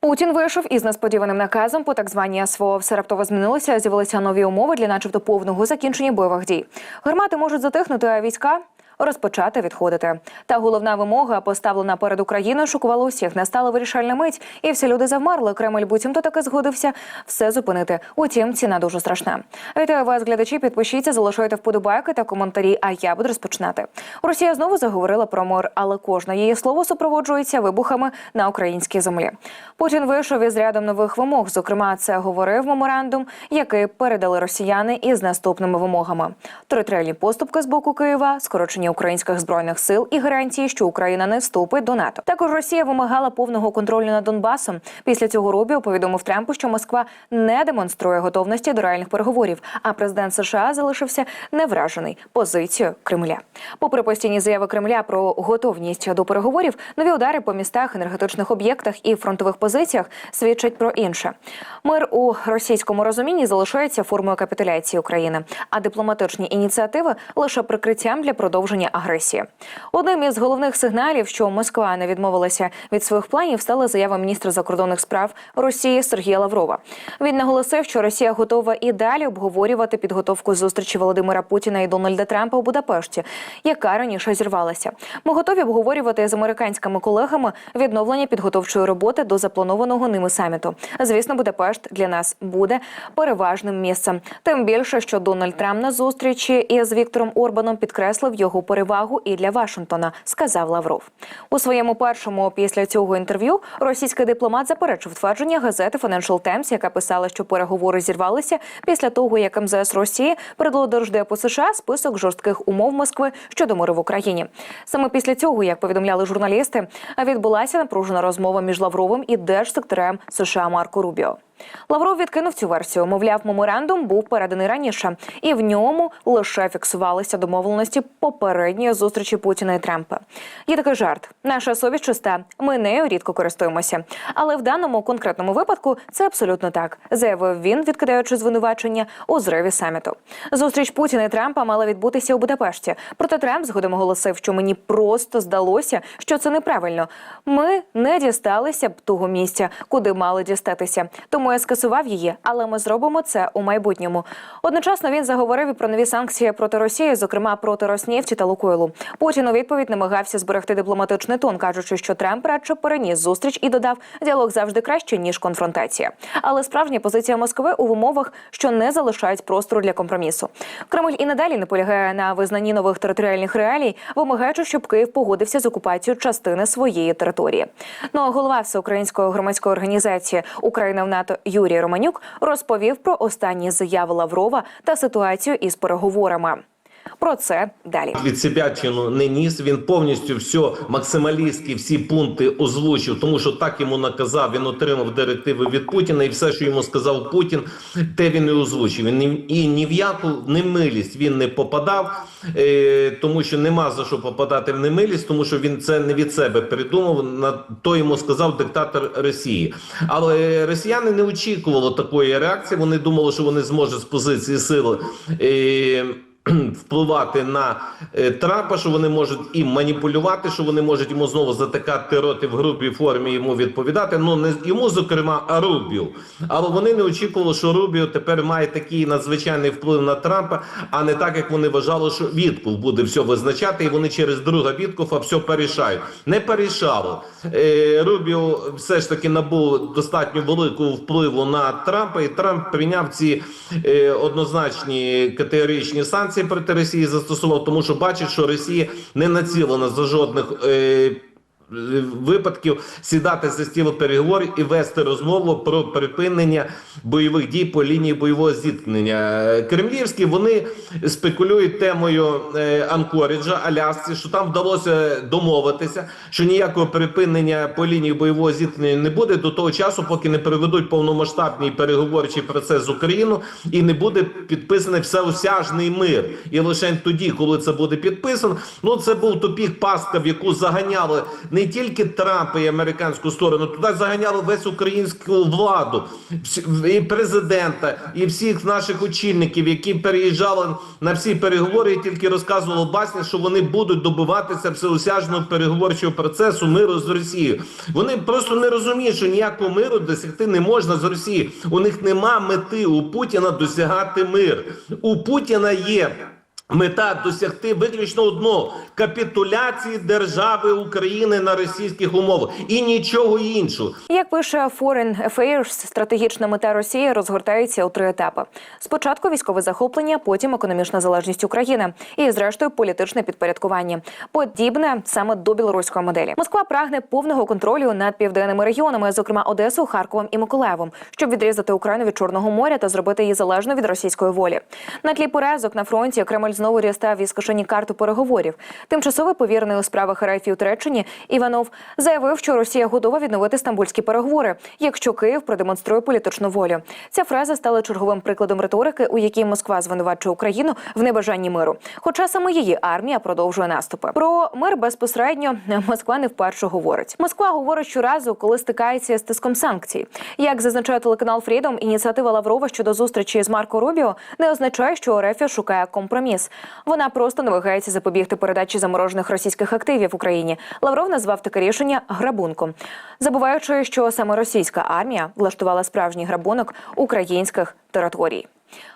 Путін вийшов із несподіваним наказом по так званій СВО. Все раптово змінилося. З'явилися нові умови для, начебто, повного закінчення бойових дій. Гармати можуть затихнути, а війська. Розпочати відходити. Та головна вимога, поставлена перед Україною, шокувала усіх. Настала вирішальна мить, і всі люди завмерли. Кремль буцімто таки згодився все зупинити. Утім, ціна дуже страшна. Вітаю вас, глядачі. Підпишіться, залишайте вподобайки та коментарі. А я буду розпочинати. Росія знову заговорила про мир, але кожне її слово супроводжується вибухами на українській землі. Путін вийшов із рядом нових вимог. Зокрема, це говорив меморандум, який передали росіяни із наступними вимогами: територіальні поступки з боку Києва, скорочення українських збройних сил і гарантії, що Україна не вступить до НАТО. Також Росія вимагала повного контролю над Донбасом. Після цього Рубіо повідомив Трампу, що Москва не демонструє готовності до реальних переговорів. А президент США залишився невражений позицією Кремля. Попри постійні заяви Кремля про готовність до переговорів, нові удари по містах, енергетичних об'єктах і фронтових позиціях свідчать про інше. Мир у російському розумінні залишається формою капітуляції України, а дипломатичні ініціативи лише прикриттям для продовження агресії. Одним із головних сигналів, що Москва не відмовилася від своїх планів, стала заява міністра закордонних справ Росії Сергія Лаврова. Він наголосив, що Росія готова і далі обговорювати підготовку зустрічі Володимира Путіна і Дональда Трампа у Будапешті, яка раніше зірвалася. Ми готові обговорювати з американськими колегами відновлення підготовчої роботи до запланованого ними саміту. Звісно, Будапешт для нас буде переважним місцем. Тим більше, що Дональд Трамп на зустрічі із Віктором Орбаном підкреслив його перевагу і для Вашингтона, сказав Лавров. У своєму першому після цього інтерв'ю російський дипломат заперечив твердження газети Financial Times, яка писала, що переговори зірвалися після того, як МЗС Росії передало Держдепу США список жорстких умов Москви щодо миру в Україні. Саме після цього, як повідомляли журналісти, відбулася напружена розмова між Лавровим і держсекретарем США Марко Рубіо. Лавров відкинув цю версію. Мовляв, меморандум був переданий раніше, і в ньому лише фіксувалися домовленості попередньої зустрічі Путіна і Трампа. Є такий жарт. Наша совість чиста. Ми нею рідко користуємося. Але в даному конкретному випадку це абсолютно так, заявив він, відкидаючи звинувачення у зриві саміту. Зустріч Путіна і Трампа мала відбутися у Будапешті. Проте Трамп згодом оголосив, що мені просто здалося, що це неправильно. Ми не дісталися б того місця, куди мали дістатися. Тому я скасував її, але ми зробимо це у майбутньому. Одночасно він заговорив і про нові санкції проти Росії, зокрема проти Роснефті та Лукойлу. Путін у відповідь намагався зберегти дипломатичний тон, кажучи, що Трамп радше переніс зустріч і додав, діалог завжди краще ніж конфронтація. Але справжня позиція Москви у умовах, що не залишають простору для компромісу. Кремль і надалі не полягає на визнанні нових територіальних реалій, вимагаючи, щоб Київ погодився з окупацією частини своєї території. Ну а голова всеукраїнської громадської організації Україна в НАТО Юрій Романюк розповів про останні заяви Лаврова та ситуацію із переговорами. Про це далі. від себячину не ніс. Він повністю все максималістські всі пункти озвучив, тому що так йому наказав. Він отримав директиви від Путіна, і все, що йому сказав Путін, те він і озвучив. Він і ні в яку немилість він не попадав, е, тому що нема за що попадати в немилість, тому що він це не від себе придумав. На то йому сказав диктатор Росії. Але росіяни не очікували такої реакції. Вони думали, що вони зможуть з позиції сили. Е, Впливати на е, Трампа, що вони можуть і маніпулювати, що вони можуть йому знову затикати роти в грубій формі йому відповідати. Ну не йому, зокрема, а Рубіо. Але вони не очікували, що Рубіо тепер має такий надзвичайний вплив на Трампа, а не так, як вони вважали, що Вітков буде все визначати, і вони через друга Віткофа все порішають. Не порішало. Е, Рубіо все ж таки набув достатньо великого впливу на Трампа, і Трамп прийняв ці е, однозначні категоричні санкції проти Росії застосував, тому що бачить, що Росія не націлена за жодних. Е, Випадків сідати за стіл переговорів і вести розмову про припинення бойових дій по лінії бойового зіткнення. Кремлівські вони спекулюють темою е, Анкоріджа, Алясці, що там вдалося домовитися, що ніякого припинення по лінії бойового зіткнення не буде до того часу, поки не проведуть повномасштабний переговорчий процес з Україною і не буде підписаний всеосяжний мир. І лише тоді, коли це буде підписано, ну це був тупік пастка, в яку заганяли не тільки Трампа і американську сторону, туди заганяли весь українську владу, і президента, і всіх наших очільників, які переїжджали на всі переговори, і тільки розказували басні, що вони будуть добиватися всеосяжного переговорчого процесу миру з Росією. Вони просто не розуміють, що ніякого миру досягти не можна з Росії. У них нема мети у Путіна досягати мир. У Путіна є. Мета досягти виключно одного капітуляції держави України на російських умовах і нічого іншого. Як пише Foreign Affairs, стратегічна мета Росії розгортається у три етапи: спочатку військове захоплення, потім економічна залежність України і, зрештою, політичне підпорядкування. Подібне саме до білоруської моделі. Москва прагне повного контролю над південними регіонами, зокрема Одесою, Харковом і Миколаєвом, щоб відрізати Україну від Чорного моря та зробити її залежною від російської волі. На тлі поразок на фронті Кремль знову дістав із кишені карту переговорів. Тимчасовий повірений у справах РФ у Туреччині Іванов заявив, що Росія готова відновити стамбульські переговори, якщо Київ продемонструє політичну волю. Ця фраза стала черговим прикладом риторики, у якій Москва звинувачує Україну в небажанні миру. Хоча саме її армія продовжує наступи. Про мир безпосередньо Москва не вперше говорить. Москва говорить щоразу, коли стикається з тиском санкцій. Як зазначає телеканал Фрідом, ініціатива Лаврова щодо зустрічі з Марко Рубіо не означає, що РФ шукає компроміс. Вона просто намагається запобігти передачі заморожених російських активів Україні. Лавров назвав таке рішення грабунком, забуваючи, що саме російська армія влаштувала справжній грабунок українських територій.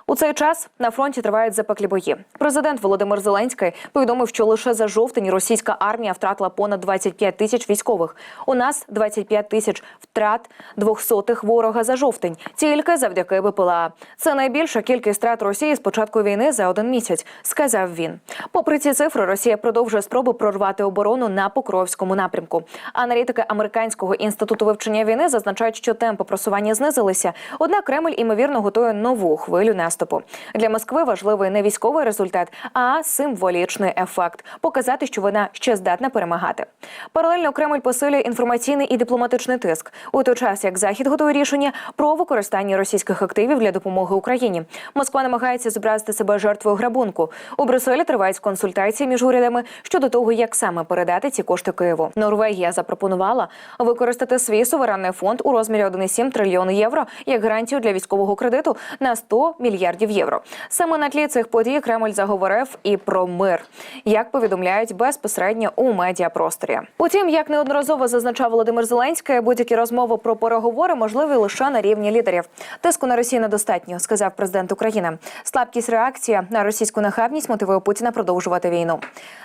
У цей час на фронті тривають запеклі бої. Президент Володимир Зеленський повідомив, що лише за жовтень російська армія втратила понад 25 тисяч військових. У нас 25 тисяч втрат двохсотих ворога за жовтень, тільки завдяки БПЛА. Це найбільша кількість втрат Росії з початку війни за один місяць, сказав він. Попри ці цифри, Росія продовжує спроби прорвати оборону на Покровському напрямку. Аналітики американського інституту вивчення війни зазначають, що темпи просування знизилися. Однак Кремль імовірно готує нову хвилю наступу. Для Москви важливий не військовий результат, а символічний ефект показати, що вона ще здатна перемагати. Паралельно Кремль посилює інформаційний і дипломатичний тиск у той час, як Захід готує рішення про використання російських активів для допомоги Україні. Москва намагається зобразити себе жертвою грабунку. У Брюсселі тривають консультації між урядами щодо того, як саме передати ці кошти Києву. Норвегія запропонувала використати свій суверенний фонд у розмірі 1,7 трильйони євро як гарантію для військового кредиту на 100 мільярдів євро. Саме на тлі цих подій Кремль заговорив і про мир, як повідомляють безпосередньо у медіапросторі. Утім, як неодноразово зазначав Володимир Зеленський, будь-які розмови про переговори можливі лише на рівні лідерів. Тиску на Росію недостатньо, сказав президент України. Слабкість реакція на російську нахабність мотивує Путіна продовжувати війну.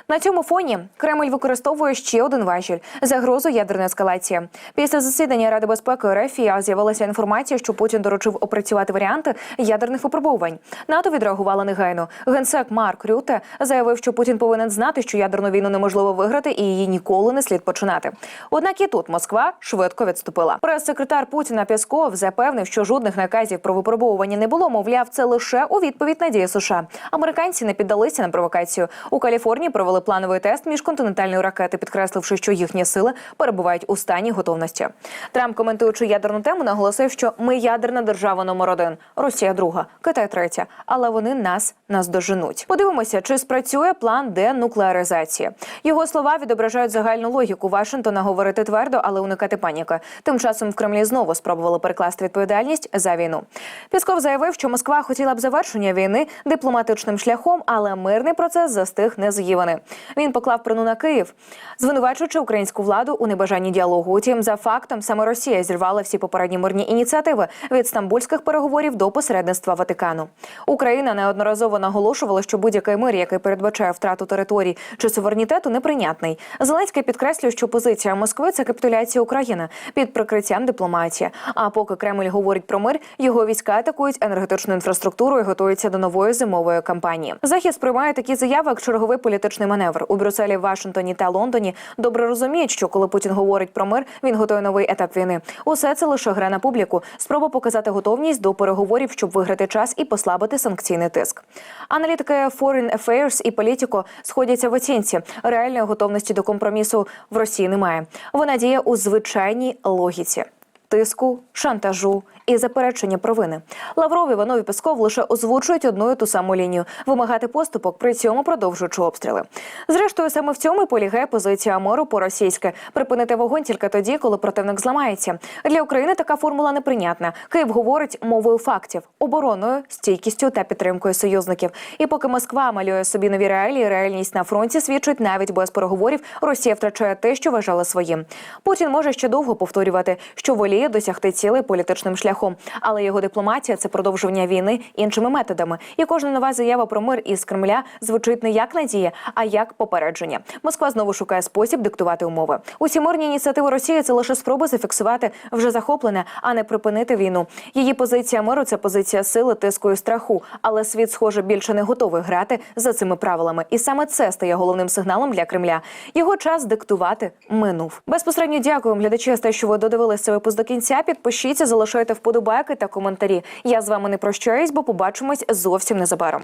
На цьому фоні Кремль використовує ще один важіль загрозу ядерної ескалації. Після засідання Ради безпеки РФ з'явилася інформація, що Путін доручив опрацювати варіанти ядерних випробувань. НАТО відреагувало негайно. Генсек Марк Рюте заявив, що Путін повинен знати, що ядерну війну неможливо виграти і її ніколи не слід починати. Однак і тут Москва швидко відступила. Прес-секретар Путіна Пєсков запевнив, що жодних наказів про випробовування не було. Мовляв, це лише у відповідь на дії США. Американці не піддалися на провокацію. У Каліфорнії провели плановий тест міжконтинентальної ракети, підкресливши, що їхні сили перебувають у стані готовності. Трамп, коментуючи ядерну тему, наголосив, що ми ядерна держава номер один, Росія друга, Китай третя, але вони нас наздоженуть. Подивимося, чи спрацює план денуклеаризації. Його слова відображають загальну логіку Вашингтона говорити твердо, але уникати паніки. Тим часом в Кремлі знову спробували перекласти відповідальність за війну. Пісков заявив, що Москва хотіла б завершення війни дипломатичним шляхом, але мирний процес застиг незгіваний. Він поклав прину на Київ, звинувачуючи українську владу у небажанні діалогу. Утім, за фактом саме Росія зірвала всі попередні мирні ініціативи від стамбульських переговорів до посередництва Ватикану. Україна неодноразово наголошувала, що будь-який мир, який передбачає втрату територій чи суверенітету, неприйнятний. Зеленський підкреслює, що позиція Москви це капітуляція України під прикриттям дипломатії. А поки Кремль говорить про мир, його війська атакують енергетичну інфраструктуру і готуються до нової зимової кампанії. Захід сприймає такі заяви як черговий політичний маневр у Брюсселі, Вашингтоні та Лондоні. Добре розуміють, що коли Путін говорить про мир, він готує новий етап війни. Усе це лише гра на публіку, спроба показати готовність до переговорів, щоб виграти час і послабити санкційний тиск. Аналітики Foreign Affairs і політико сходяться в оцінці. Реальної готовності до компромісу в Росії немає. Вона діє у звичайній логіці. Тиску, шантажу і заперечення провини. Лавров, Іванов Песков лише озвучують одну і ту саму лінію вимагати поступок, при цьому продовжуючи обстріли. Зрештою, саме в цьому і полягає позиція Амору по-російськи припинити вогонь тільки тоді, коли противник зламається. Для України така формула неприйнятна. Київ говорить мовою фактів, обороною, стійкістю та підтримкою союзників. І поки Москва малює собі нові реалії, реальність на фронті свідчить навіть без переговорів. Росія втрачає те, що вважала своїм. Путін може ще довго повторювати, що воліє досягти цілей політичним шляхом, але його дипломатія це продовжування війни іншими методами. І кожна нова заява про мир із Кремля звучить не як надія, а як попередження. Москва знову шукає спосіб диктувати умови. Усі мирні ініціативи Росії це лише спроби зафіксувати вже захоплене, а не припинити війну. Її позиція миру це позиція сили, тиску і страху. Але світ, схоже, більше не готовий грати за цими правилами. І саме це стає головним сигналом для Кремля. Його час диктувати минув. Безпосередньо дякую глядачі, за те, що ви додивилися випуск до кінця. Підпишіться, залишайте вподобайки та коментарі. Я з вами не прощаюсь, бо побачимось зовсім незабаром.